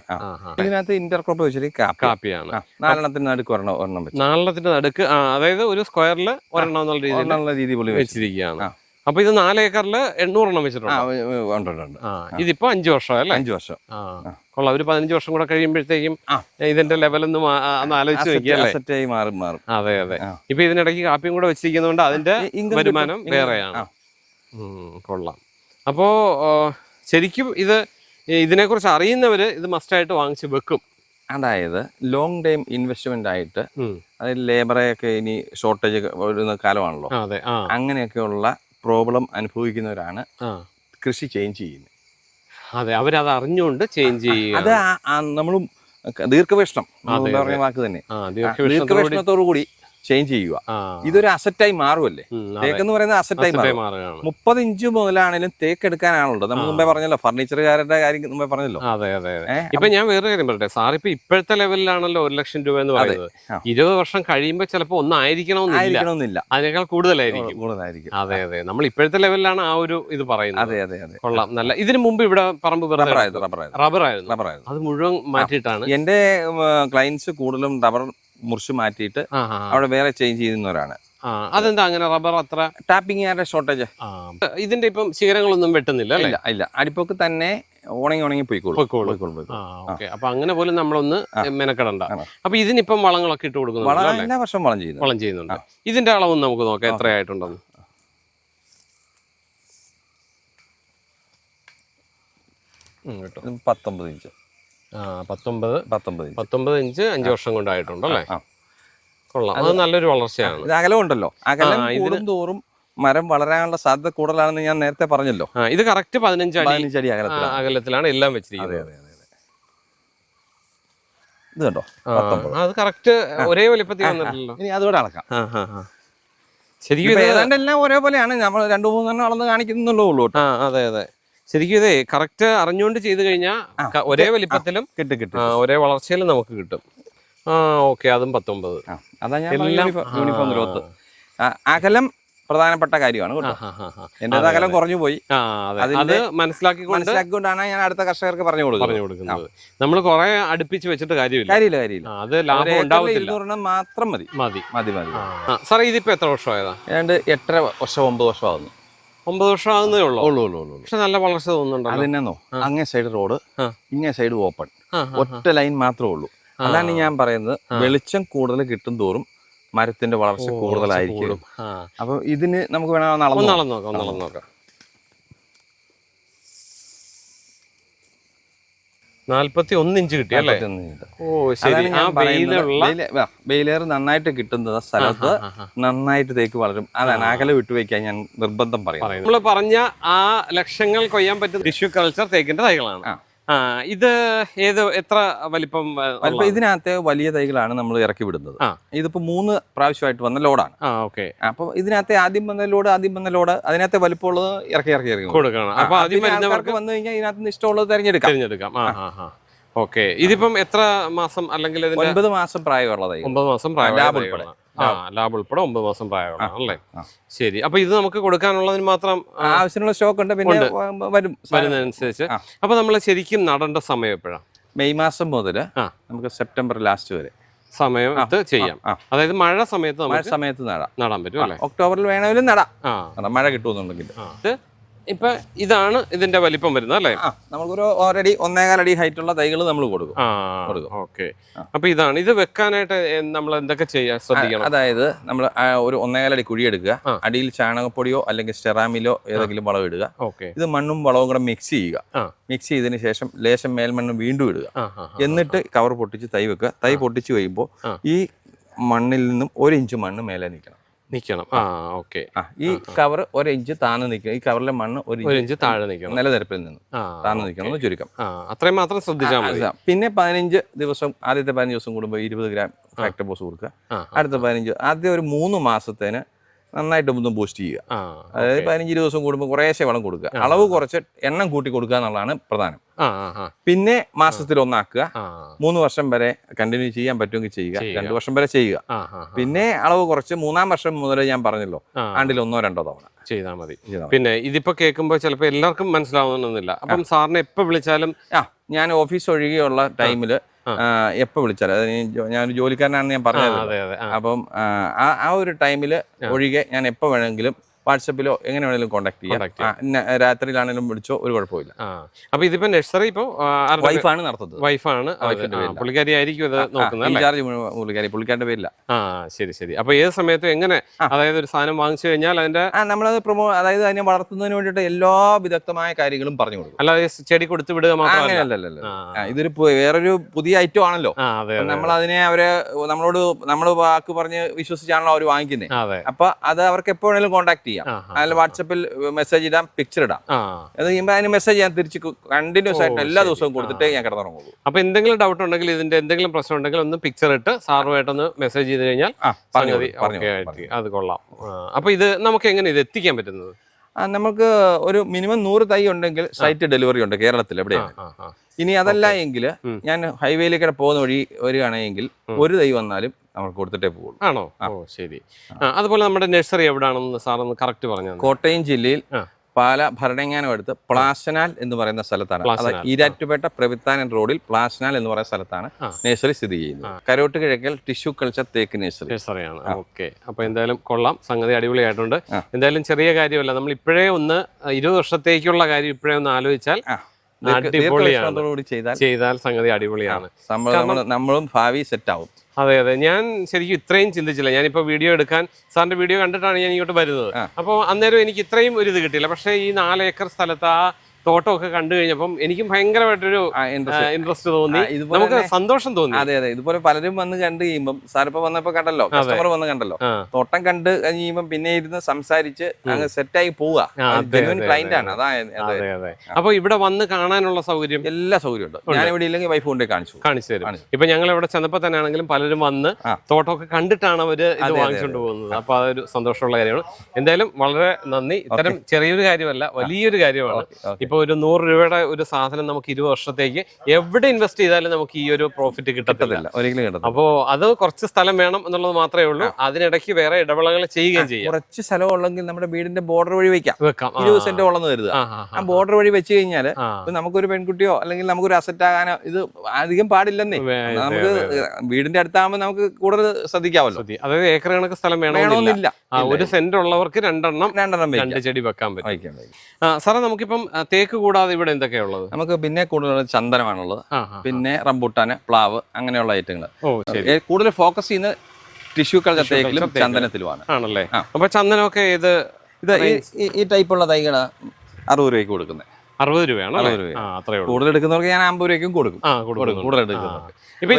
ഇതിനകത്ത് ഇന്റർക്രോപ്പ് വെച്ചിട്ട് കാപ്പി. കാപ്പിയാണ്. നാലെണ്ണത്തിന്റെ നാലെണ്ണത്തിന് നടുക്ക് ഒരെണ്ണം ഒരെണ്ണം വെച്ചു. നാലെണ്ണത്തിന്റെ നടുക്ക് അതായത് ഒരു സ്ക്വയറിൽ ഒരെണ്ണം എന്നുള്ള ഒരെണ്ണമുള്ള രീതി പുള്ളി വെച്ചിരിക്കുകയാണ്. അപ്പൊ ഇത് നാല് ഏക്കറിൽ എണ്ണൂറെണ്ണം വെച്ചിട്ടുണ്ട്. ഇതിപ്പോ അഞ്ചു വർഷം അല്ലേ? അഞ്ചു വർഷം. കൊള്ളാം ഒരു പതിനഞ്ച് വർഷം കൂടെ കഴിയുമ്പോഴത്തേക്കും. ഇതിന്റെ ലെവൽ ഒന്ന് ആലോചിച്ച് നോക്കിയല്ലേ മാറും മാറും. അതെ അതെ. ഇപ്പൊ ഇതിനിടയ്ക്ക് കാപ്പിയും കൂടെ വെച്ചിരിക്കുന്നതുകൊണ്ട് അതിന്റെ വരുമാനം വേറെയാണ്. കൊള്ളാം. അപ്പോ ശരിക്കും ഇത് ഇതിനെ അറിയുന്നവർ അറിയുന്നവര് ഇത് മസ്റ്റായിട്ട് വാങ്ങിച്ച് വെക്കും. അതായത് ലോങ് ടൈം ഇൻവെസ്റ്റ്മെന്റ് ആയിട്ട് അതായത് ലേബറെയൊക്കെ ഇനി ഷോർട്ടേജ് വരുന്ന കാലമാണല്ലോ. അങ്ങനെയൊക്കെയുള്ള പ്രോബ്ലം അനുഭവിക്കുന്നവരാണ് കൃഷി ചേഞ്ച് ചെയ്യുന്നത്. അതെ അവരത് അറിഞ്ഞുകൊണ്ട് ചേഞ്ച് ചെയ്യുക. അത് നമ്മളും ദീർഘവീക്ഷണം. വാക്ക് തന്നെ. ദീർഘവീക്ഷണത്തോടു കൂടി ചേഞ്ച് ചെയ്യുക. ഇതൊരു അസറ്റായി മാറുമല്ലേ തേക്ക് എന്ന് പറയുന്നത് അസറ്റായി മാറും. മുപ്പത് ഇഞ്ച് മുതലാണെങ്കിലും തേക്ക് എടുക്കാനാണല്ലോ നമ്മൾ മുമ്പേ പറഞ്ഞല്ലോ ഫർണിച്ചറുകാരുടെ കാര്യം മുമ്പേ പറഞ്ഞല്ലോ. അതെ അതെ ഇപ്പൊ ഞാൻ വേറെ കാര്യം പറയട്ടെ. സാർ ഇപ്പൊ ഇപ്പോഴത്തെ ലെവലിലാണല്ലോ ഒരു ലക്ഷം രൂപ എന്ന് പറയുന്നത്. ഇരുപത് വർഷം കഴിയുമ്പോ ചിലപ്പോ ഒന്നായിരിക്കണമെന്നില്ല അതിനേക്കാൾ കൂടുതലായിരിക്കും. കൂടുതലായിരിക്കും. അതെ അതെ. നമ്മൾ ഇപ്പോഴത്തെ ലെവലിലാണ് ആ ഒരു ഇത് പറയുന്നത്. അതെ അതെ അതെ. കൊള്ളാം. നല്ല ഇതിന് മുമ്പ് ഇവിടെ പറമ്പ് റബ്ബർ ആയിരുന്നു റബ്ബറായത് അത് മുഴുവൻ മാറ്റിയിട്ടാണ്. എന്റെ ക്ലയൻസ് കൂടുതലും റബ്ബർ മുറിച്ച് മാറ്റിയിട്ട് അവിടെ വേറെ ചേഞ്ച് ചെയ്യുന്നവരാണ്. അതെന്താ അങ്ങനെ റബ്ബർ അത്ര? ടാപ്പിംഗ് ഷോർട്ടേജ് ഇതിന്റെ ഇപ്പം ശിഖരങ്ങളൊന്നും വെട്ടുന്നില്ല ഇല്ല ഇല്ല. അടിപ്പൊക്കെ തന്നെ ഉണങ്ങി ഉണങ്ങി പോയിക്കോളും. അപ്പൊ അങ്ങനെ പോലും നമ്മളൊന്ന് മെനക്കെടണ്ട. അപ്പൊ ഇതിനിപ്പം വളങ്ങളൊക്കെ ഇട്ട് കൊടുക്കുന്നു എല്ലാ വർഷം വളം ചെയ്യുന്നു വളം ചെയ്യുന്നുണ്ട്. ഇതിന്റെ അളവും നമുക്ക് നോക്കാം. എത്രയായിട്ടുണ്ടെന്ന് പത്തൊമ്പത് ഇഞ്ച്. പത്തൊമ്പത് പത്തൊമ്പത്. പത്തൊമ്പത് ഇഞ്ച് അഞ്ച് വർഷം കൊണ്ടായിട്ടുണ്ട് അല്ലേ. കൊള്ളാം. അത് നല്ലൊരു വളർച്ചയാണ്. ഇത് അകലം ഉണ്ടല്ലോ. അകലം കൂടും തോറും മരം വളരാനുള്ള സാധ്യത കൂടുതലാണെന്ന് ഞാൻ നേരത്തെ പറഞ്ഞല്ലോ. ഇത് കറക്റ്റ് പതിനഞ്ച് അടി. പതിനഞ്ചടി ആ, അകലത്തിലാണ് എല്ലാം വെച്ചിരിക്കുന്നത്. ഇത് കണ്ടോ? അത് കറക്റ്റ് ഒരേ വലിപ്പത്തിൽ വന്നിട്ടില്ലല്ലോ. ഇനി അതുകൂടെ അളക്കാം. ശരിക്കും ഏതാണ്ട് എല്ലാം ഒരേപോലെയാണ്. നമ്മൾ രണ്ടു മൂന്നെണ്ണം അളന്ന് കാണിക്കുന്നുള്ളൂ അതെ അതെ. ശരിക്കും ഇതേ കറക്റ്റ് അറിഞ്ഞുകൊണ്ട് ചെയ്ത് കഴിഞ്ഞാൽ ഒരേ വലിപ്പത്തിലും കിട്ടും കിട്ടും. ഒരേ വളർച്ചയിലും നമുക്ക് കിട്ടും. ആ ഓക്കെ അതും പത്തൊമ്പത്. അതാ ഞാൻ യൂണിഫോം ഗ്രോത്ത് അകലം പ്രധാനപ്പെട്ട കാര്യമാണ്. എന്റെ അകലം കുറഞ്ഞു പോയി. അതെ. മനസ്സിലാക്കിക്കൊണ്ട് മനസ്സിലാക്കിക്കൊണ്ടാണ് ഞാൻ അടുത്ത കർഷകർക്ക് പറഞ്ഞു കൊടുക്കുന്നത്. നമ്മൾ കുറെ അടുപ്പിച്ച് വെച്ചിട്ട് കാര്യമില്ല. കാര്യമില്ല കാര്യമില്ല. അത് ലാഭം ഇരുന്നൂറെണ്ണം മാത്രം മതി. മതി. മതി മതി. സാറേ ഇതിപ്പോ എത്ര വർഷമായതാ? ഏതാണ്ട് എട്ടര വർഷം ഒമ്പത് വർഷം ആവുന്നു ഒമ്പത് വർഷം ആകുന്നേ ഉള്ളൂ ഉള്ളൂ ഉള്ളൂ ഉള്ളൂ. പക്ഷെ നല്ല വളർച്ച തോന്നുന്നുണ്ട് അതിനോ അങ്ങേ സൈഡ് റോഡ് ഇങ്ങേ സൈഡ് ഓപ്പൺ ഒറ്റ ലൈൻ മാത്രമേ ഉള്ളൂ. അതാണ് ഞാൻ പറയുന്നത്. വെളിച്ചം കൂടുതൽ കിട്ടും തോറും മരത്തിന്റെ വളർച്ച കൂടുതലായിരിക്കും. അപ്പൊ ഇതിന് നമുക്ക് വേണം ഒന്ന് നടന്നു നോക്കാം ഒന്ന് നോക്കാം. നാല്പത്തി ഒന്ന് ഇഞ്ച് കിട്ടി അല്ലേ? ഓ ശരി. ആ ഞാൻ പറയുന്നത് വെയിലുള്ള വെയില- നന്നായിട്ട് കിട്ടുന്ന സ്ഥലത്ത്. നന്നായിട്ട് തേക്ക് വളരും. അതാണ് അകലെ വിട്ടുവെക്കാൻ ഞാൻ നിർബന്ധം പറയാം നമ്മൾ പറഞ്ഞ ആ ലക്ഷങ്ങൾ കൊയ്യാൻ പറ്റുന്ന ടിഷ്യൂ കൾച്ചർ തേക്കിന്റെ തൈകളാണ്. ഇത് ഏത് എത്ര വലിപ്പം വലിപ്പം ഇതിനകത്ത് വലിയ തൈകളാണ് നമ്മൾ ഇറക്കി വിടുന്നത്. ഇതിപ്പോ മൂന്ന് പ്രാവശ്യമായിട്ട് വന്ന ലോഡാണ്. ഓക്കെ. അപ്പൊ ഇതിനകത്തെ ആദ്യം വന്ന ലോഡ് ആദ്യം വന്ന ലോഡ് അതിനകത്തെ വലിപ്പമുള്ളത് ഇറക്കി ഇറക്കി ഇറക്കി കൊടുക്കും. കൊടുക്കണം. അപ്പൊ ആദ്യം ആൾക്കാർക്ക് വന്നു കഴിഞ്ഞാൽ ഇതിനകത്ത് ഇഷ്ടമുള്ളത് തിരഞ്ഞെടുക്കാം. തിരഞ്ഞെടുക്കാം. ഓക്കെ. ഇതിപ്പം എത്ര മാസം അല്ലെങ്കിൽ ഒമ്പത് ഒൻപത് മാസം പ്രായമുള്ളതായി ഒമ്പത് മാസം പ്രായമുള്ള ലാബ് ഉൾപ്പെടെ ഒമ്പത് മാസം പ്രായമാണല്ലേ അല്ലേ. ശരി. അപ്പൊ ഇത് നമുക്ക് കൊടുക്കാനുള്ളതിന് മാത്രം ആവശ്യമുള്ള സ്റ്റോക്ക് ഉണ്ട്. പിന്നെ വരും. വരുന്നതനുസരിച്ച്. അപ്പൊ നമ്മൾ ശരിക്കും നടേണ്ട സമയം എപ്പോഴാണ്? മെയ് മാസം മുതൽ നമുക്ക് സെപ്റ്റംബർ ലാസ്റ്റ് വരെ. സമയത്ത് ചെയ്യാം. അതായത് മഴ സമയത്ത് മഴ സമയത്ത് നടാം. നടാൻ പറ്റും അല്ലേ? ഒക്ടോബറിൽ വേണമെങ്കിലും നടാം. മഴ കിട്ടുമെന്നുണ്ടെങ്കിൽ. ഇപ്പൊ ഇതാണ് ഇതിന്റെ വലിപ്പം വരുന്നത് അല്ലേ? നമുക്കൊരു ഓൾറെഡി ഒന്നേകാലടി ഹൈറ്റ് ഉള്ള തൈകൾ നമ്മൾ കൊടുക്കും. ഓക്കെ. അപ്പൊ ഇതാണ് ഇത് വെക്കാനായിട്ട് നമ്മൾ എന്തൊക്കെ ചെയ്യാൻ ശ്രദ്ധിക്കണം? അതായത് നമ്മൾ ഒരു ഒന്നേകാൽ അടി കുഴിയെടുക്കുക ആ. അടിയിൽ ചാണകപ്പൊടിയോ അല്ലെങ്കിൽ സ്റ്റെറാമിലോ ഏതെങ്കിലും വളം ഇടുക. ഓക്കെ. ഇത് മണ്ണും വളവും കൂടെ മിക്സ് ചെയ്യുക. മിക്സ് ചെയ്തതിന് ശേഷം ലേശം മേൽമണ്ണും വീണ്ടും ഇടുക. എന്നിട്ട് കവർ പൊട്ടിച്ച് തൈ വെക്കുക. തൈ പൊട്ടിച്ച് കഴിയുമ്പോൾ ഈ മണ്ണിൽ നിന്നും ഒരു ഇഞ്ച് മണ്ണ് മേലെ നിൽക്കണം നിക്കണം. ആ ഓക്കെ. ഈ കവർ ഒരു ഇഞ്ച് താന്ന് നിൽക്കണം ഈ കവറിലെ മണ്ണ് ഒരു ഇഞ്ച് താഴെ നിൽക്കണം. നിലനിരപ്പിൽ നിന്ന് താന്ന് നിൽക്കണം എന്ന് ചുരുക്കം. അത്രയും മാത്രം ശ്രദ്ധിച്ചാൽ മതി. പിന്നെ പതിനഞ്ച് ദിവസം ആദ്യത്തെ പതിനഞ്ച് ദിവസം കൂടുമ്പോൾ ഇരുപത് ഗ്രാം ഫാക്ടർ ബോസ് കൊടുക്കുക. അടുത്ത പതിനഞ്ച് ആദ്യം ഒരു മൂന്ന് മാസത്തേന് നന്നായിട്ട് ഒന്ന് പോസ്റ്റ് ചെയ്യുക. അതായത് പതിനഞ്ച് ദിവസം കൂടുമ്പോൾ കുറേശ്ശെ വളം കൊടുക്കുക. അളവ് കുറച്ച് എണ്ണം കൂട്ടി കൊടുക്കുക എന്നുള്ളതാണ് പ്രധാനം. പിന്നെ മാസത്തിൽ ഒന്നാക്കുക. മൂന്ന് വർഷം വരെ കണ്ടിന്യൂ ചെയ്യാൻ പറ്റുമെങ്കിൽ ചെയ്യുക. രണ്ടു വർഷം വരെ ചെയ്യുക. പിന്നെ അളവ് കുറച്ച് മൂന്നാം വർഷം മുതൽ ഞാൻ പറഞ്ഞല്ലോ. ആണ്ടിൽ ഒന്നോ രണ്ടോ തവണ. ചെയ്താൽ മതി. പിന്നെ ഇതിപ്പോ കേൾക്കുമ്പോൾ ചിലപ്പോൾ എല്ലാവർക്കും മനസ്സിലാവുന്നില്ല അപ്പം സാറിനെ എപ്പോൾ വിളിച്ചാലും ഞാൻ ഓഫീസ് ഒഴികെയുള്ള ടൈമിൽ ആ. എപ്പോൾ വിളിച്ചാലും? അതായത് ഞാനൊരു ജോലിക്കാരനാണെന്ന് ഞാൻ പറഞ്ഞത് അപ്പം ആ, ഒരു ടൈമിൽ ഒഴികെ ഞാൻ എപ്പോൾ വേണമെങ്കിലും വാട്സപ്പിലോ എങ്ങനെ വേണേലും കോൺടാക്ട് ചെയ്യാം. രാത്രിയിലാണെങ്കിലും വിളിച്ചോ ഒരു കുഴപ്പമില്ല. അപ്പൊ ഇതിപ്പോ നഴ്സറി ഇപ്പോ വൈഫാണ് നടത്തുന്നത്. വൈഫാണ്. പുള്ളിക്കാരി ആയിരിക്കും ഇത് നോക്കുന്നത് ഇൻചാർജ് പുള്ളിക്കാരി പുള്ളിക്കാരുടെ പേരില്ല ആ ശരി ശരി. അപ്പൊ ഏത് സമയത്തും എങ്ങനെ അതായത് ഒരു സാധനം വാങ്ങിച്ചു കഴിഞ്ഞാൽ അതിന്റെ നമ്മളത് പ്രൊമോ അതായത് അതിനെ വളർത്തുന്നതിന് വേണ്ടിയിട്ട് എല്ലാ വിദഗ്ധമായ കാര്യങ്ങളും പറഞ്ഞു കൊടുക്കും. അല്ലാതെ ചെടി കൊടുത്തു വിടുക മാത്രമല്ല. ഇതൊരു വേറൊരു പുതിയ ഐറ്റം ആണല്ലോ. നമ്മൾ അതിനെ അവരെ നമ്മളോട് നമ്മൾ വാക്ക് പറഞ്ഞ് വിശ്വസിച്ചാണല്ലോ അവർ വാങ്ങിക്കുന്നത് അപ്പൊ അത് അവർക്ക് എപ്പോഴെങ്കിലും കോൺടാക്ട് ചെയ്യാം. ആ, അതിൽ വാട്സപ്പിൽ മെസ്സേജ് ഇടാം പിക്ചർ ഇടാം. എന്ന് കഴിയുമ്പോൾ അതിന് മെസ്സേജ് ഞാൻ തിരിച്ച് കണ്ടിന്യൂസ് ആയിട്ട് എല്ലാ ദിവസവും കൊടുത്തിട്ട് ഞാൻ കിടന്നുറങ്ങുള്ളൂ. അപ്പൊ എന്തെങ്കിലും ഡൗട്ട് ഉണ്ടെങ്കിൽ ഇതിന്റെ എന്തെങ്കിലും പ്രശ്നം ഉണ്ടെങ്കിൽ ഒന്ന് പിക്ചർ ഇട്ട് സാറുമായിട്ടൊന്ന് മെസ്സേജ് ചെയ്ത് കഴിഞ്ഞാൽ അത് കൊള്ളാം. അപ്പൊ ഇത് നമുക്ക് എങ്ങനെ ഇത് എത്തിക്കാൻ പറ്റുന്നത്? നമുക്ക് ഒരു മിനിമം നൂറ് തൈ ഉണ്ടെങ്കിൽ സൈറ്റ് ഡെലിവറി ഉണ്ട് കേരളത്തിൽ എവിടെയാണ്. ഇനി അതല്ല എങ്കിൽ. ഞാൻ ഹൈവേയിലേക്കൂടെ പോകുന്ന വഴി വരികയാണെങ്കിൽ ഒരു തൈ വന്നാലും നമുക്ക് കൊടുത്തിട്ടേ പോകുള്ളൂ ആണോ? ഓ ശരി. അതുപോലെ നമ്മുടെ നഴ്സറി എവിടെയാണെന്ന് സാറൊന്ന് കറക്റ്റ് പറഞ്ഞു. കോട്ടയം ജില്ലയിൽ പാല ഭരണങ്ങാനം അടുത്ത് പ്ലാസനാൽ എന്ന് പറയുന്ന സ്ഥലത്താണ്. ഈരാറ്റുപേട്ട പ്രവിത്താനൻ റോഡിൽ പ്ലാസനാൽ എന്ന് പറയുന്ന സ്ഥലത്താണ്. നഴ്സറി സ്ഥിതി ചെയ്യുന്നത്. കരോട്ട് കിഴക്കൽ ടിഷ്യൂ കൾച്ചർ തേക്ക് നഴ്സറി. നഴ്സറിയാണ്. ഓക്കെ. അപ്പൊ എന്തായാലും കൊള്ളാം. സംഗതി അടിപൊളിയായിട്ടുണ്ട്. എന്തായാലും ചെറിയ കാര്യമല്ല. നമ്മൾ ഇപ്പോഴേ ഒന്ന് ഇരുപത് വർഷത്തേക്കുള്ള കാര്യം ഇപ്പോഴേ ഒന്ന് ആലോചിച്ചാൽ ചെയ്താൽ സംഗതി അടിപൊളിയാണ്. നമ്മൾ നമ്മൾ- നമ്മളും ഭാവി സെറ്റ് ആവും. അതെ അതെ. ഞാൻ ശരിക്കും ഇത്രയും ചിന്തിച്ചില്ല. ഞാനിപ്പോ വീഡിയോ എടുക്കാൻ സാറിന്റെ വീഡിയോ കണ്ടിട്ടാണ് ഞാൻ ഇങ്ങോട്ട് വരുന്നത്. അപ്പോൾ അന്നേരം എനിക്ക് ഇത്രയും ഒരു ഇത് കിട്ടിയില്ല. പക്ഷേ ഈ നാല് ഏക്കർ സ്ഥലത്ത് ആ തോട്ടമൊക്കെ കണ്ടു കഴിഞ്ഞപ്പം എനിക്കും ഭയങ്കരമായിട്ടൊരു ഇൻട്രസ്റ്റ് തോന്നി. നമുക്ക് സന്തോഷം തോന്നി. അതെ അതെ. ഇതുപോലെ പലരും വന്ന് കണ്ടു കഴിയുമ്പം സാറിപ്പോ വന്നപ്പോ കണ്ടല്ലോ കസ്റ്റമർ വന്ന് കണ്ടല്ലോ. തോട്ടം കണ്ട് കഴിയുമ്പം പിന്നെ ഇരുന്ന് സംസാരിച്ച് അങ്ങ് സെറ്റായി പോവുക ക്ലൈന്റ് ആണ്. അതാ അപ്പൊ ഇവിടെ വന്ന് കാണാനുള്ള സൗകര്യം എല്ലാ സൗകര്യം ഉണ്ട്. ഞാൻ ഇവിടെ ഇല്ലെങ്കിൽ വൈഫ് കൊണ്ടേ കാണിച്ചു. കാണിച്ചു തരും. ഇപ്പൊ ഞങ്ങൾ ഇവിടെ ചെന്നപ്പോ തന്നെ ആണെങ്കിലും പലരും വന്ന് തോട്ടം തോട്ടമൊക്കെ കണ്ടിട്ടാണ് അവർ ഇത് വാങ്ങിച്ചുകൊണ്ട് പോകുന്നത്. അപ്പൊ അതൊരു സന്തോഷമുള്ള കാര്യമാണ്. എന്തായാലും വളരെ നന്ദി. ഇത്തരം ചെറിയൊരു കാര്യമല്ല വലിയൊരു കാര്യമാണ്. ഇപ്പൊ ഒരു നൂറ് രൂപയുടെ ഒരു സാധനം നമുക്ക് ഇരുപത് വർഷത്തേക്ക് എവിടെ ഇൻവെസ്റ്റ് ചെയ്താലും നമുക്ക് ഈ ഒരു പ്രോഫിറ്റ് കിട്ടത്തില്ല. ഒരിക്കലും കിട്ടത്തില്ല. അപ്പോ അത് കുറച്ച് സ്ഥലം വേണം എന്നുള്ളത് മാത്രമേ ഉള്ളൂ. അതിനിടയ്ക്ക് വേറെ ഇടവേളകൾ ചെയ്യുകയും ചെയ്യാം. കുറച്ച് സ്ഥലം ഉള്ളെങ്കിൽ നമ്മുടെ വീടിന്റെ ബോർഡർ വഴി വെക്കാം. വെക്കാം. ഇരുപത് സെന്റ് ഉള്ളെന്ന് കരുതുക. ആ, ബോർഡർ വഴി വെച്ച് കഴിഞ്ഞാൽ നമുക്കൊരു പെൺകുട്ടിയോ അല്ലെങ്കിൽ നമുക്കൊരു അസറ്റ് ആകാനോ ഇത് അധികം പാടില്ലെന്നേ. നമുക്ക് വീടിന്റെ അടുത്താകുമ്പോൾ നമുക്ക് കൂടുതൽ ശ്രദ്ധിക്കാമല്ലോ. അതായത് ഏക്കർ കണക്ക് സ്ഥലം വേണമെന്നില്ല. ഒരു സെന്റ് ഉള്ളവർക്ക് രണ്ടെണ്ണം രണ്ടെണ്ണം രണ്ട് ചെടി വെക്കാൻ പറ്റും. സാറേ നമുക്കിപ്പം തേക്ക് കൂടാതെ ഇവിടെ എന്തൊക്കെയാ ഉള്ളത്? നമുക്ക് പിന്നെ കൂടുതൽ ചന്ദനമാണുള്ളത്. പിന്നെ റംബൂട്ടാന് പ്ലാവ് അങ്ങനെയുള്ള ഐറ്റങ്ങൾ കൂടുതൽ ഫോക്കസ് ചെയ്യുന്ന ടിഷ്യൂ കളർ തേക്കിലും ചന്ദനത്തിലുമാണ്. ആണല്ലേ. അപ്പൊ ചന്ദനമൊക്കെ ഇത് ഇത് ഈ- ടൈപ്പുള്ള തൈകൾ അറുപത് രൂപയ്ക്ക് കൊടുക്കുന്നത് അറുപത് രൂപയാണ് കൂടുതൽ എടുക്കുന്നവർക്ക് ഞാൻ അമ്പത് രൂപയ്ക്കും കൊടുക്കും.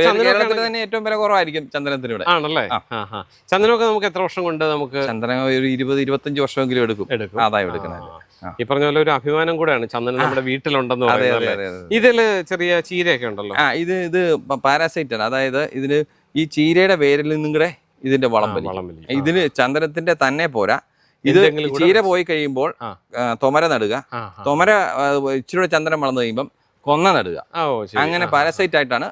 കൂടുതൽ എടുക്കുന്നത് തന്നെ ഏറ്റവും വില കുറവായിരിക്കും ചന്ദനത്തിന് ഇവിടെ. ആണല്ലേ? ചന്ദനമൊക്കെ നമുക്ക് എത്ര വർഷം കൊണ്ട് നമുക്ക് ചന്ദനം ഒരു ഇരുപത് ഇരുപത്തഞ്ച് വർഷമെങ്കിലും എടുക്കും. ആദായം എടുക്കുന്നത്. ഈ പറഞ്ഞ പോലെ ഒരു അഭിമാനം കൂടെയാണ് ചന്ദനം നമ്മുടെ വീട്ടിലുണ്ടെന്ന് പറയുന്നത്. ഇതിൽ ചെറിയ ചീരയൊക്കെ ഉണ്ടല്ലോ. ആ ഇത് ഇത് പാരാസൈറ്റ് ആണ്. അതായത് ഇതിന് ഈ ചീരയുടെ വേരിൽ നിന്നും കൂടെ ഇതിന്റെ വളം വളം ഇതിന് ചന്ദനത്തിന്റെ തന്നെ പോരാ. ഇത് ചീര പോയി കഴിയുമ്പോൾ തൊമര നടുക. തൊമര ഇച്ചിരി ചന്ദനം വളർന്നു കഴിയുമ്പം കൊന്ന നടുക. അങ്ങനെ പാരസൈറ്റ് ആയിട്ടാണ്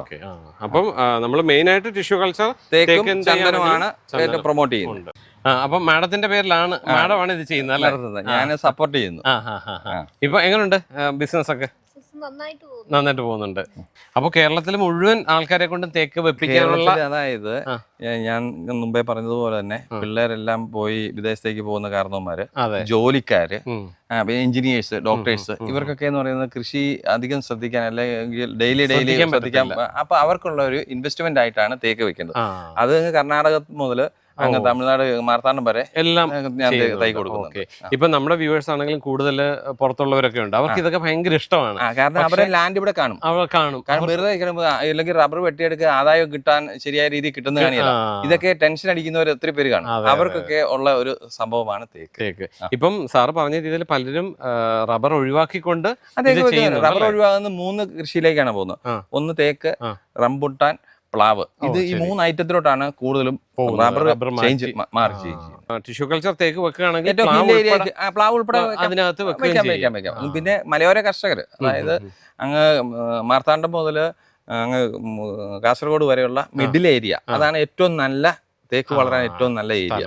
ഓക്കേ, ആ. അപ്പം നമ്മൾ മെയിൻ ആയിട്ട് ടിഷ്യൂ കൾച്ചർ തേക്കും ചന്ദനമാണ് ചന്ദനം. പ്രൊമോട്ട് ചെയ്യുന്നത് അപ്പൊ മാഡത്തിന്റെ പേരിലാണ് മാഡമാണ് ഇത് ചെയ്യുന്നത്. ഞാൻ സപ്പോർട്ട് ചെയ്യുന്നു. ഇപ്പൊ എങ്ങനെയുണ്ട് ബിസിനസ് ഒക്കെ നന്നായിട്ട് പോകുന്നു. നന്നായിട്ട് പോകുന്നുണ്ട്. അപ്പൊ കേരളത്തിൽ മുഴുവൻ ആൾക്കാരെ കൊണ്ട് തേക്ക് വെപ്പിക്കാനുള്ള അതായത് ഞാൻ- മുമ്പേ പറഞ്ഞതുപോലെ തന്നെ പിള്ളേരെല്ലാം പോയി വിദേശത്തേക്ക് പോകുന്ന കാരണവന്മാര് ജോലിക്കാര്. എഞ്ചിനീയേഴ്സ് ഡോക്ടേഴ്സ് ഇവർക്കൊക്കെ എന്ന് പറയുന്നത് കൃഷി അധികം ശ്രദ്ധിക്കാൻ അല്ലെങ്കിൽ ഡെയിലി ഡെയിലി ശ്രദ്ധിക്കാൻ അപ്പൊ അവർക്കുള്ള ഒരു ഇൻവെസ്റ്റ്മെന്റ് ആയിട്ടാണ് തേക്ക് വെക്കുന്നത്. അത് കർണാടക മുതൽ അങ്ങ് തമിഴ്നാട് മാർത്താണ്ഡം വരെ എല്ലാം ഞാൻ തൈ കൊടുക്കും. ഇപ്പൊ നമ്മുടെ വ്യൂവേഴ്സ് ആണെങ്കിലും കൂടുതൽ പുറത്തുള്ളവരൊക്കെ ഉണ്ട്. അവർക്ക് ഇതൊക്കെ ഭയങ്കര ഇഷ്ടമാണ്. കാരണം അവരെ ലാൻഡ് ഇവിടെ കാണും. അവർ കാണും. കാരണം വെറുതെ അല്ലെങ്കിൽ റബ്ബർ വെട്ടിയെടുക്കുക ആദായം കിട്ടാൻ ശരിയായ രീതിയിൽ കിട്ടുന്ന കാണില്ല ഇതൊക്കെ ടെൻഷൻ അടിക്കുന്നവർ ഒത്തിരി പേര് കാണും. അവർക്കൊക്കെ ഉള്ള ഒരു സംഭവമാണ് തേക്ക്. തേക്ക്. ഇപ്പം സാറ് പറഞ്ഞ രീതിയിൽ പലരും റബ്ബർ ഒഴിവാക്കിക്കൊണ്ട് റബ്ബർ ഒഴിവാക്കുന്ന ഒഴിവാകുന്ന മൂന്ന് കൃഷിയിലേക്കാണ് പോകുന്നത്. ഒന്ന് തേക്ക്. റംബുട്ടാൻ പ്ലാവ്. ഇത് ഈ മൂന്ന് ഐറ്റത്തിലോട്ടാണ് കൂടുതലും റബ്ബർ ചേഞ്ച് മാറി ചേഞ്ച് ടിഷ്യൂ കൾച്ചർ തേക്ക് വെക്കുകയാണെങ്കിൽ പ്ലാവ് ഉൾപ്പെടെ വെക്കാം. അതിനകത്ത് വെക്കാം വെക്കാം വെക്കാം. പിന്നെ മലയോര കർഷകർ അതായത് അങ്ങ് മാർത്താണ്ഡം മുതൽ അങ്ങ് കാസർഗോഡ് വരെയുള്ള മിഡിൽ ഏരിയ. അതാണ് ഏറ്റവും നല്ല തേക്ക് വളരാൻ ഏറ്റവും നല്ല ഏരിയ.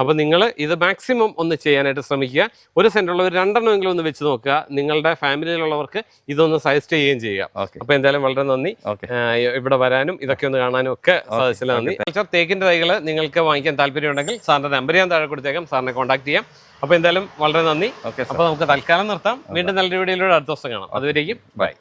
അപ്പൊ നിങ്ങൾ ഇത് മാക്സിമം ഒന്ന് ചെയ്യാനായിട്ട് ശ്രമിക്കുക. ഒരു സെന്ററിൽ ഒരു രണ്ടെണ്ണമെങ്കിലും ഒന്ന് വെച്ച് നോക്കുക. നിങ്ങളുടെ ഫാമിലിയിലുള്ളവർക്ക് ഇതൊന്ന് സജസ്റ്റ് ചെയ്യുകയും ചെയ്യുക അപ്പൊ എന്തായാലും വളരെ നന്ദി. ഇവിടെ വരാനും ഇതൊക്കെ ഒന്ന് കാണാനും ഒക്കെ സാധിച്ചതിൽ നന്ദി. തേക്കിന്റെ തൈകൾ നിങ്ങൾക്ക് വാങ്ങിക്കാൻ താല്പര്യമുണ്ടെങ്കിൽ സാറിന്റെ നമ്പർ ഞാൻ താഴെ കൊടുത്തേക്കാം. സാറിനെ കോൺടാക്ട് ചെയ്യാം. അപ്പൊ എന്തായാലും വളരെ നന്ദി. അപ്പൊ നമുക്ക് തൽക്കാലം നിർത്താം. വീണ്ടും നല്ല വീഡിയോയിലൂടെ അടുത്ത ദിവസം കാണാം. അതുവരേക്കും ബൈ